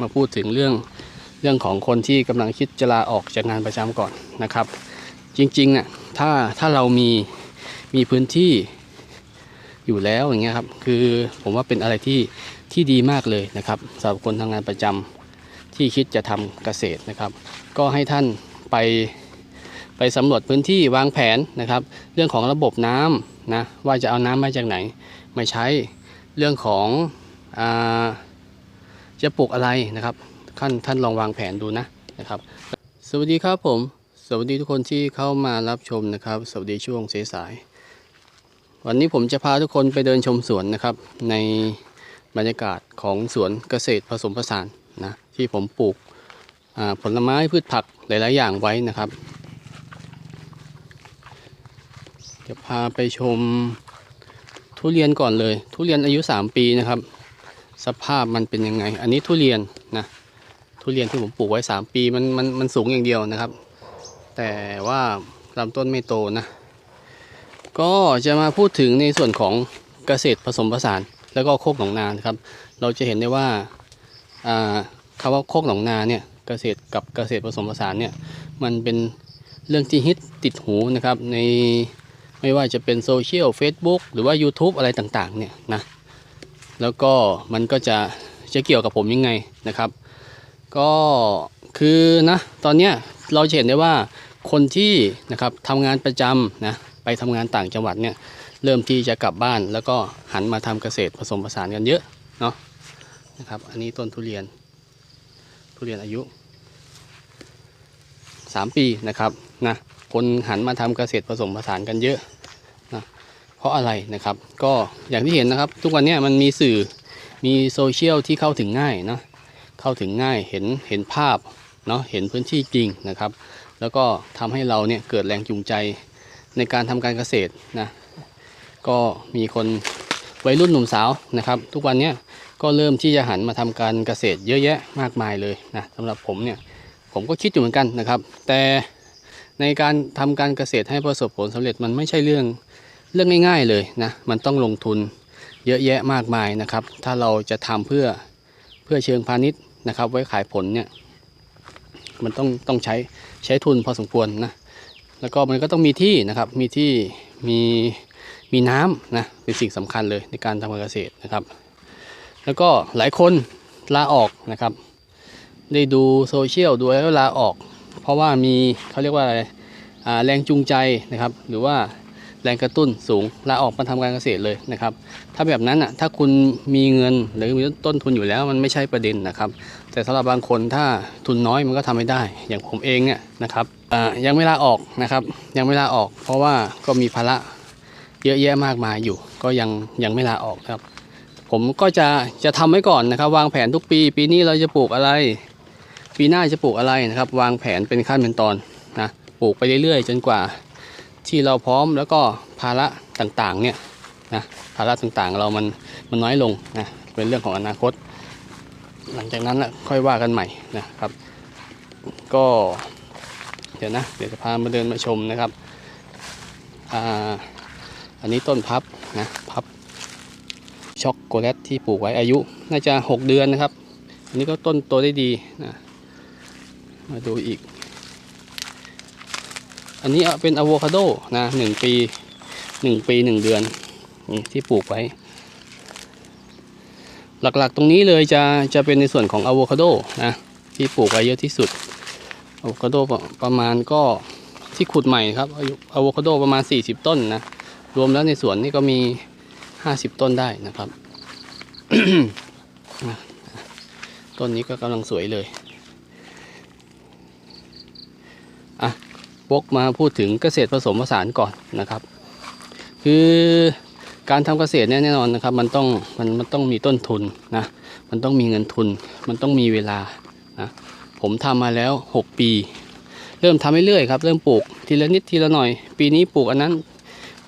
มาพูดถึงเรื่องเรื่องของคนที่กำลังคิดจะลาออกจากงานประจำก่อนนะครับ จริงๆน่ะถ้าถ้าเรามีมีพื้นที่อยู่แล้วอย่างเงี้ยครับคือผมว่าเป็นอะไรที่ที่ดีมากเลยนะครับสำหรับคนทำงานประจำที่คิดจะทำเกษตรนะครับ ก็ให้ท่านไปไปสำรวจพื้นที่วางแผนนะครับ เรื่องของระบบน้ำนะว่าจะเอาน้ำมาจากไหนมาใช้เรื่องของอา จะปลูกอะไรนะครับท่านท่านลองวางแผนดูนะนะครับ สวัสดีครับผม สวัสดีทุกคนที่เข้ามารับชมนะครับ สวัสดีช่วงสายๆวันนี้ผมจะพาทุกคนไปเดินชมสวนนะครับ ในบรรยากาศของสวนเกษตรผสมผสานนะที่ผมปลูกผลไม้พืชผักหลาย ๆ อย่างไว้นะครับจะพาไปชมทุเรียนก่อนเลย ทุเรียนอายุ 3 ปีนะครับ สภาพมันเป็นยังไง อันนี้ทุเรียนนะ ทุเรียนที่ผมปลูกไว้ 3 ปีมันมันมันสูงอย่างเดียวนะครับ แต่ว่าลำต้นไม่โตนะ ก็จะมาพูดถึงในส่วนของเกษตรผสมผสาน แล้วก็โคกหนองนานครับ เราจะเห็นได้ว่าคำว่าโคกหนองนาเนี่ยเกษตรกับเกษตรผสมผสานเนี่ยมันเป็นเรื่องที่ฮิตติดหูนะครับในไม่ว่าจะเป็นโซเชียล Facebook หรือว่า YouTube อะไรต่างๆเนี่ยนะ แล้วก็มันก็จะจะเกี่ยวกับผมยังไงนะครับ ก็คือนะตอนเนี้ยเราเห็นได้ว่าคนที่นะครับทำงานประจำนะไปทำงานต่างจังหวัดเนี่ยเริ่มที่จะกลับบ้านแล้วก็หันมาทำเกษตรผสมผสานกันเยอะเนาะนะครับอันนี้ต้นทุเรียน ทุเรียนอายุ 3 ปีนะครับนะคนหันมาทำเกษตรผสมผสานกันเยอะ เพราะอะไรนะครับ ก็อย่างที่เห็นนะครับ ทุกวันนี้มันมีสื่อมีโซเชียลที่เข้าถึงง่ายนะเข้าถึงง่ายเห็นเห็นภาพเนาะเห็นพื้นที่จริงนะครับ แล้วก็ทำให้เราเนี่ยเกิดแรงจูงใจในการทำการเกษตรนะก็มีคนวัยรุ่นหนุ่มสาวนะครับ ทุกวันนี้ก็เริ่มที่จะหันมาทำการเกษตรเยอะแยะมากมายเลยนะสำหรับผมเนี่ยผมก็คิดอยู่เหมือนกันนะครับ แต่ในการทำการเกษตรให้ประสบผลสำเร็จมันไม่ใช่เรื่อง เรื่องง่าย ๆเลยนะมันต้องลงทุนเยอะแยะมากมายนะครับ ถ้าเราจะทำเพื่อเพื่อเชิงพาณิชย์นะครับ ไว้ขายผลเนี่ยมันต้องต้องใช้ใช้ทุนพอสมควรนะแล้วก็มันก็ต้องมีที่นะครับมีที่มีมีน้ำนะเป็นสิ่งสำคัญเลยในการทำการเกษตรนะครับ แล้วก็หลายคนลาออกนะครับ ได้ดูโซเชียลดูแล้วลาออก เพราะว่ามีเขาเรียกว่าอะไรอ่าแรงจูงใจนะครับ หรือว่า แรงกระตุ้นสูงลาออกมาทำการเกษตรเลยนะครับ ถ้าแบบนั้นอะถ้าคุณมีเงินหรือมีต้นทุนอยู่แล้วมันไม่ใช่ประเด็นนะครับ แต่สำหรับบางคนถ้าทุนน้อยมันก็ทำไม่ได้ อย่างผมเองเนี่ยนะครับยังไม่ลาออกนะครับ ยังไม่ลาออก เพราะว่าก็มีภาระเยอะแยะมากมายอยู่ ก็ยังยังไม่ลาออกครับ ผมก็จะจะทำไว้ก่อนนะครับ วางแผนทุกปี ปีนี้เราจะปลูกอะไร ปีหน้าจะปลูกอะไรนะครับ วางแผนเป็นขั้นเป็นตอนนะปลูกไปเรื่อยๆ จนกว่า ที่เราพร้อมแล้วก็ภาระต่างๆเนี่ยนะภาระต่างๆ เรามันมันน้อยลงนะเป็นเรื่องของอนาคต หลังจากนั้นนะค่อยว่ากันใหม่นะครับ ก็เดี๋ยวนะเดี๋ยวจะพามาเดินมาชมนะครับอ่าอันนี้ต้นพับนะพับช็อกโกแลตที่ปลูกไว้อายุ น่าจะ 6 เดือนนะครับ อันนี้ก็ต้นโตได้ดีนะมาดูอีก อันนี้เป็นอะโวคาโดนะหนึ่งปีหนึ่งปีหนึ่งเดือนนี่ที่ปลูกไว้ หลักๆตรงนี้เลยจะจะเป็นในส่วนของอะโวคาโดนะที่ปลูกไว้เยอะที่สุดอะโวคาโดประประมาณก็ที่ขุดใหม่ครับอายุอะโวคาโดประมาณ 40 ต้นนะรวมแล้วในสวนนี่ก็มี 50 ต้นได้นะครับต้นนี้ก็กำลังสวยเลยอะ วกมาพูดถึงเกษตรผสมผสานก่อนนะครับ คือการทำเกษตรเนี่ยแน่นอนนะครับ มันต้องมันมันต้องมีต้นทุนนะมันต้องมีเงินทุน มันต้องมีเวลานะผมทำมาแล้ว 6 ปี เริ่มทำเรื่อยๆครับ เริ่มปลูกทีละนิดทีละหน่อย ปีนี้ปลูกอันนั้น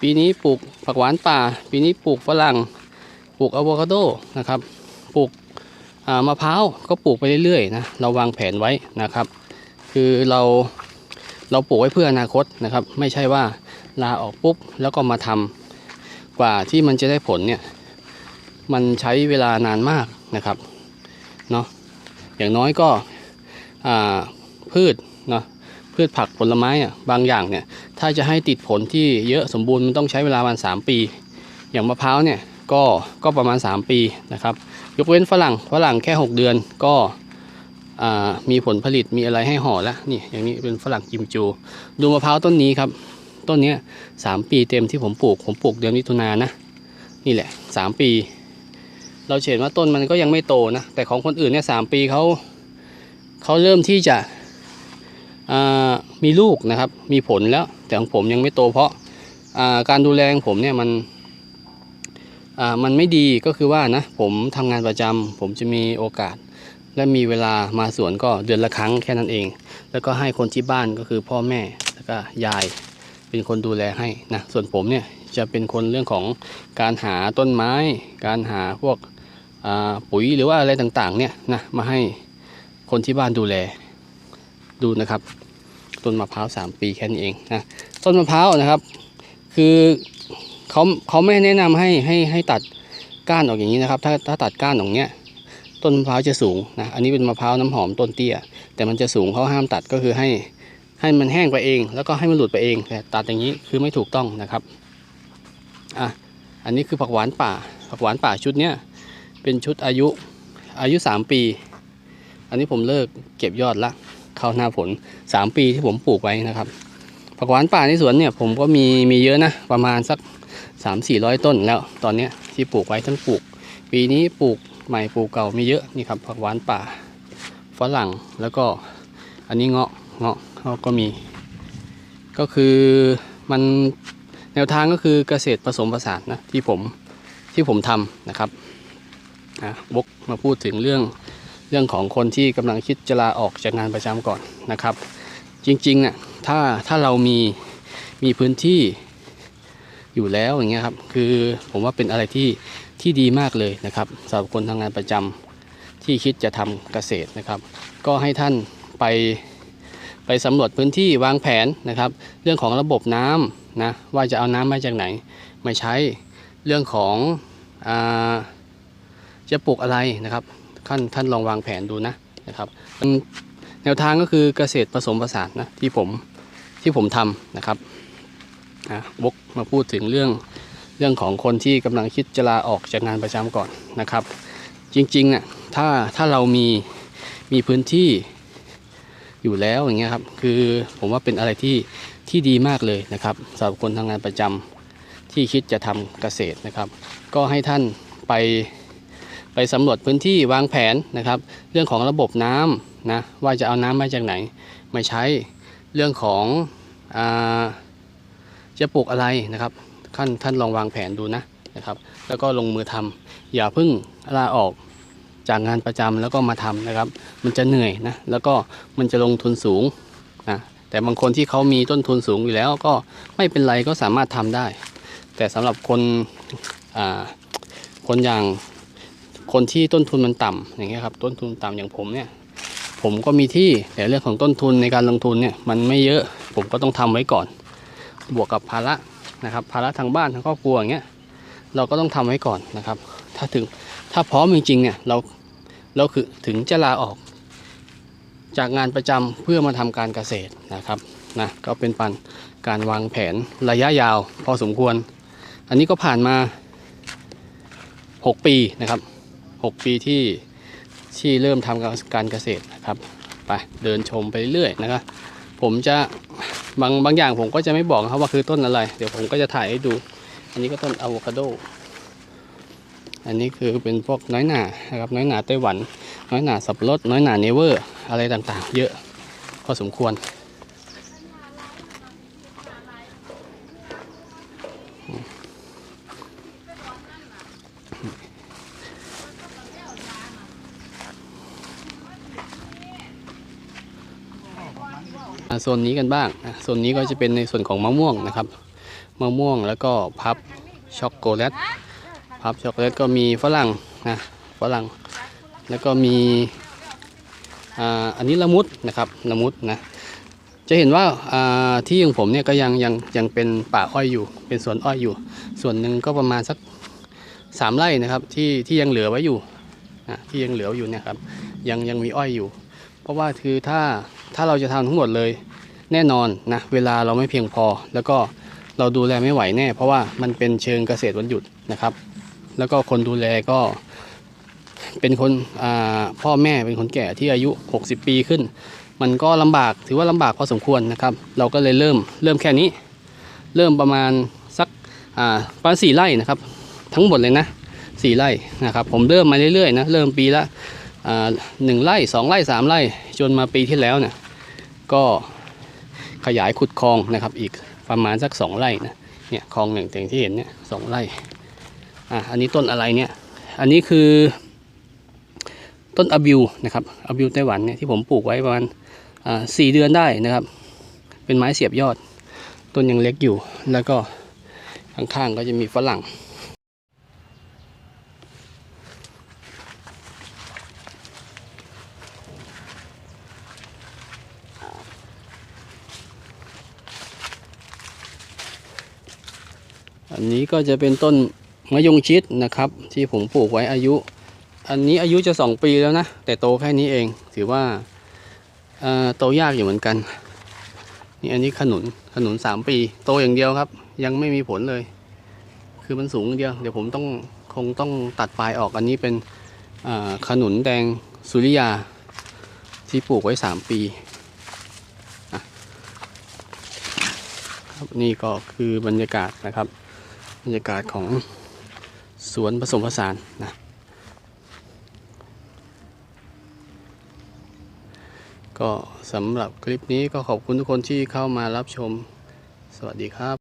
ปีนี้ปลูกผักหวานป่า ปีนี้ปลูกฝรั่งปลูกอะโวคาโดนะครับปลูกมะพร้าวก็ปลูกไปเรื่อยๆนะเราวางแผนไว้นะครับ คือเรา เราปลูกไว้เพื่ออนาคตนะครับ ไม่ใช่ว่าลาออกปุ๊บแล้วก็มาทำกว่าที่มันจะได้ผลเนี่ยมันใช้เวลานานมากนะครับเนาะอย่างน้อยก็พืชเนาะพืชผักผลไม้อะบางอย่างเนี่ยถ้าจะให้ติดผลที่เยอะสมบูรณ์มันต้องใช้เวลาประมาณ3ปี อย่างมะพร้าวเนี่ยก็ก็ประมาณ 3 ปีนะครับ ยกเว้นฝรั่งฝรั่งแค่ 6 เดือนก็ มีผลผลิตมีอะไรให้ห่อแล้วนี่อย่างนี้เป็นฝรั่งกิมจู ดูมะพร้าวต้นนี้ครับ ต้นนี้สามปีเต็มที่ผมปลูก ผมปลูกเดือนมิถุนายนนะนี่แหละสามปี เราเห็นว่าต้นมันก็ยังไม่โตนะแต่ของคนอื่นเนี่ยสามปีเขาเขาเริ่มที่จะมีลูกนะครับ มีผลแล้วแต่ของผมยังไม่โตเพราะาการดูแลของผมเนี่ยมันมันไม่ดีก็คือว่านะผมทำงานประจำผมจะมีโอกาส และมีเวลามาสวนก็เดือนละครั้งแค่นั้นเอง แล้วก็ให้คนที่บ้านก็คือพ่อแม่แล้วก็ยายเป็นคนดูแลให้นะส่วนผมเนี่ยจะเป็นคนเรื่องของการหาต้นไม้ การหาพวกปุ๋ยหรือว่าอะไรต่างๆเนี่ยนะมาให้คนที่บ้านดูแลดูนะครับต้นมะพร้าว3ปีแค่นี้เองนะต้นมะพร้าวนะครับ คือเขาเขาไม่แนะนำให้ให้ให้ตัดก้านออกอย่างนี้นะครับ ถ้าถ้าตัดก้านออกเนี้ย ต้นมะพร้าวจะสูงนะอันนี้เป็นมะพร้าวน้ำหอมต้นเตี้ย แต่มันจะสูงเขาห้ามตัดก็คือให้ให้มันแห้งไปเอง แล้วก็ให้มันหลุดไปเองแต่ตัดอย่างนี้คือไม่ถูกต้องนะครับอะอันนี้คือผักหวานป่า ผักหวานป่าชุดเนี้ยเป็นชุดอายุอายุ 3 ปี อันนี้ผมเลิกเก็บยอดละเข้าหน้าฝน3ปีที่ผมปลูกไว้นะครับผักหวานป่าในสวนเนี่ยผมก็มีมีเยอะนะประมาณสัก 3 4 0 0 ต้นแล้วตอนเนี้ยที่ปลูกไว้ทั้งปลูก ปีนี้ปลูก ใหม่ปลูกเก่ามีเยอะนี่ครับผักหวานป่าฝรั่งแล้วก็อันนี้เงาะเงาะเขาก็มี ก็คือมันแนวทางก็คือเกษตรผสมผสานนะที่ผมที่ผมทำนะครับนะวกมาพูดถึงเรื่องเรื่องของคนที่กำลังคิดจะลาออกจากงานประจำก่อนนะครับ จริงๆเนี่ยถ้าถ้าเรามีมีพื้นที่อยู่แล้วอย่างเงี้ยครับคือผมว่าเป็นอะไรที่ ที่ดีมากเลยนะครับสำหรับคนทำงานประจำที่คิดจะทำเกษตรนะครับ ก็ให้ท่านไปไปสำรวจพื้นที่วางแผนนะครับ เรื่องของระบบน้ำนะว่าจะเอาน้ำมาจากไหนมาใช้เรื่องของอจะปลูกอะไรนะครับท่านท่านลองวางแผนดูนะนะครับแนวทางก็คือเกษตรผสมผสานนะที่ผมที่ผมทำนะครับอะวกมาพูดถึงเรื่อง เรื่องของคนที่กำลังคิดจะลาออกจากงานประจำก่อนนะครับ จริงๆน่ะถ้าถ้าเรามีมีพื้นที่อยู่แล้วอย่างเงี้ยครับคือผมว่าเป็นอะไรที่ที่ดีมากเลยนะครับสำหรับคนทำงานประจำที่คิดจะทำเกษตรนะครับ ก็ให้ท่านไปไปสำรวจพื้นที่วางแผนนะครับ เรื่องของระบบน้ำนะว่าจะเอาน้ำมาจากไหนมาใช้เรื่องของอจะปลูกอะไรนะครับ ท่านท่านลองวางแผนดูนะนะครับ แล้วก็ลงมือทำอย่าเพิ่งลาออกจากงานประจำแล้วก็มาทำนะครับ มันจะเหนื่อยนะแล้วก็มันจะลงทุนสูงนะแต่บางคนที่เขามีต้นทุนสูงอยู่แล้วก็ไม่เป็นไรก็สามารถทำได้ แต่สำหรับคนอ่าคนอย่างคนที่ต้นทุนมันต่ำอย่างเงี้ยครับต้นทุนต่ำอย่างผมเนี่ยผมก็มีที่แต่เรื่องของต้นทุนในการลงทุนเนี่ยมันไม่เยอะผมก็ต้องทำไว้ก่อน บวกกับภาระ นะครับ ภาระทางบ้านทางครอบครัวอย่างเงี้ยเราก็ต้องทำไว้ก่อนนะครับ ถ้าถึงถ้าพร้อมจริงๆเนี่ยเราเราคือถึงจะลาออก จากงานประจำเพื่อมาทำการเกษตรนะครับนะก็เป็นปันการวางแผนระยะยาวพอสมควร อันนี้ก็ผ่านมา 6 ปีนะครับ 6 ปีที่ที่เริ่มทำการเกษตรนะครับ ไปเดินชมไปเรื่อยๆนะครับผมจะ บางบางอย่างผมก็จะไม่บอกครับว่าคือต้นอะไร เดี๋ยวผมก็จะถ่ายให้ดู อันนี้ก็ต้นอะโวคาโด อันนี้คือเป็นพวกน้อยหนานะครับน้อยหนาไต้หวัน น้อยหนาสับปะรดน้อยหนาเนเวอร์ อะไรต่างๆ เยอะพอสมควร โซนนี้กันบ้างโซนนี้ก็จะเป็นในส่วนของมะม่วงนะครับมะม่วงแล้วก็พับช็อกโกแลตพับช็อกโกแลตก็มีฝรั่งนะฝรั่งแล้วก็มีอันนี้ละมุดนะครับละมุดนะจะเห็นว่าที่ของผมเนี่ยก็ยังยังยังเป็นป่าอ้อยอยู่ เป็นสวนอ้อยอยู่ ส่วนหนึ่งก็ประมาณสักสามไร่นะครับที่ที่ยังเหลือไว้อยู่ที่ยังเหลืออยู่เนี่ยครับยังยังมีอ้อยอยู่ ราะว่าคือถ้าถ้าเราจะทำทั้งหมดเลยแน่นอนนะเวลาเราไม่เพียงพอ แล้วก็เราดูแลไม่ไหวแน่ เพราะว่ามันเป็นเชิงเกษตรวันหยุดนะครับ แล้วก็คนดูแลก็เป็นคนพ่อแม่เป็นคนแก่ที่อายุ 60 ปีขึ้น มันก็ลำบากถือว่าลำบากพอสมควรนะครับ เราก็เลยเริ่มเริ่มแค่นี้ เริ่มประมาณสักประมาณสี่ไร่นะครับ ทั้งหมดเลยนะสี่ไร่นะครับ ผมเริ่มมาเรื่อยๆนะเริ่มปีละ หนึ่งไร่สองไร่สามไร่จนมาปีที่แล้วเนี่ยก็ขยายขุดคลองนะครับ อีกประมาณสักสองไร่นะเนี่ยคลองหนึ่งอย่างที่เห็นเนี่ยสองไร่อะอันนี้ต้นอะไรเนี่ยอันนี้คือต้นอะบิวนะครับอะบิวไต้หวันเนี่ยที่ผมปลูกไว้ประมาณสี่เดือนได้นะครับ เป็นไม้เสียบยอด ต้นยังเล็กอยู่แล้วก็ข้างๆก็จะมีฝรั่ง อันนี้ก็จะเป็นต้นมะยงชิดนะครับ ที่ผมปลูกไว้อายุ อันนี้อายุจะสองปีแล้วนะ แต่โตแค่นี้เองถือว่าโตยากอยู่เหมือนกันนี่อันนี้ขนุนขนุนสามปี โตอย่างเดียวครับ ยังไม่มีผลเลย คือมันสูงอย่างเดียว เดี๋ยวผมต้องคงต้องตัดปลายออกอันนี้เป็นขนุนแดงสุริยาที่ปลูกไว้สามปีนี่ก็คือบรรยากาศนะครับ บรรยากาศของสวนผสมผสานนะก็สำหรับคลิปนี้ก็ขอบคุณทุกคนที่เข้ามารับชม สวัสดีครับ